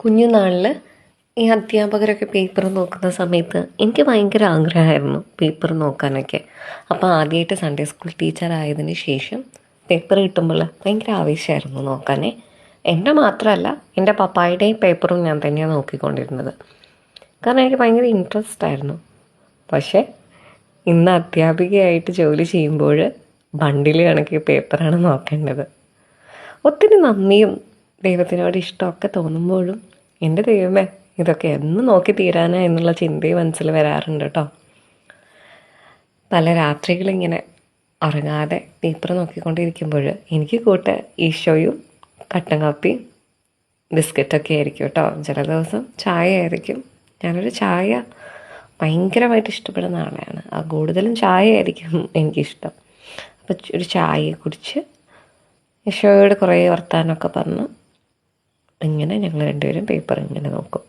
കുഞ്ഞുനാളിൽ ഈ അധ്യാപകരൊക്കെ പേപ്പർ നോക്കുന്ന സമയത്ത് എനിക്ക് ഭയങ്കര ആഗ്രഹമായിരുന്നു പേപ്പർ നോക്കാനൊക്കെ. അപ്പോൾ ആദ്യമായിട്ട് സൺഡേ സ്കൂൾ ടീച്ചർ ആയതിന് ശേഷം പേപ്പർ കിട്ടുമ്പോൾ ഭയങ്കര ആവേശമായിരുന്നു നോക്കാനേ. എന്റെ മാത്രമല്ല എന്റെ പപ്പായുടെയും പേപ്പറും ഞാൻ തന്നെയാണ് നോക്കിക്കൊണ്ടിരുന്നത്. കാരണം എനിക്ക് ഭയങ്കര ഇൻട്രസ്റ്റ് ആയിരുന്നു. പക്ഷേ ഇന്ന് അധ്യാപികയായിട്ട് ജോലി ചെയ്യുമ്പോൾ ബണ്ടിൽ കണക്കി പേപ്പറാണ് നോക്കേണ്ടത്. ഒത്തിരി നന്ദിയും ദൈവത്തിനോട് ഇഷ്ടമൊക്കെ തോന്നുമ്പോഴും എന്റെ ദൈവമേ ഇതൊക്കെ എന്ന് നോക്കി തീരാനാ എന്നുള്ള ചിന്തയും മനസ്സിൽ വരാറുണ്ട് കേട്ടോ പല രാത്രികളിങ്ങനെ ഉറങ്ങാതെ പേപ്പർ നോക്കിക്കൊണ്ടിരിക്കുമ്പോൾ എനിക്ക് കൂട്ട് ഈശോയും കട്ടൻ കാപ്പിയും ബിസ്ക്കറ്റൊക്കെ ആയിരിക്കും കേട്ടോ ചില ദിവസം ചായ ആയിരിക്കും ഞാനൊരു ചായ ഭയങ്കരമായിട്ട് ഇഷ്ടപ്പെടുന്ന ആളാണ് ആ കൂടുതലും ചായ ആയിരിക്കും എനിക്കിഷ്ടം അപ്പോൾ ഒരു ചായ കുടിച്ച് യശോയോട് കുറേ വർത്താനമൊക്കെ പറഞ്ഞ് ഇങ്ങനെ ഞങ്ങൾ രണ്ടുപേരും പേപ്പർ ഇങ്ങനെ നോക്കും.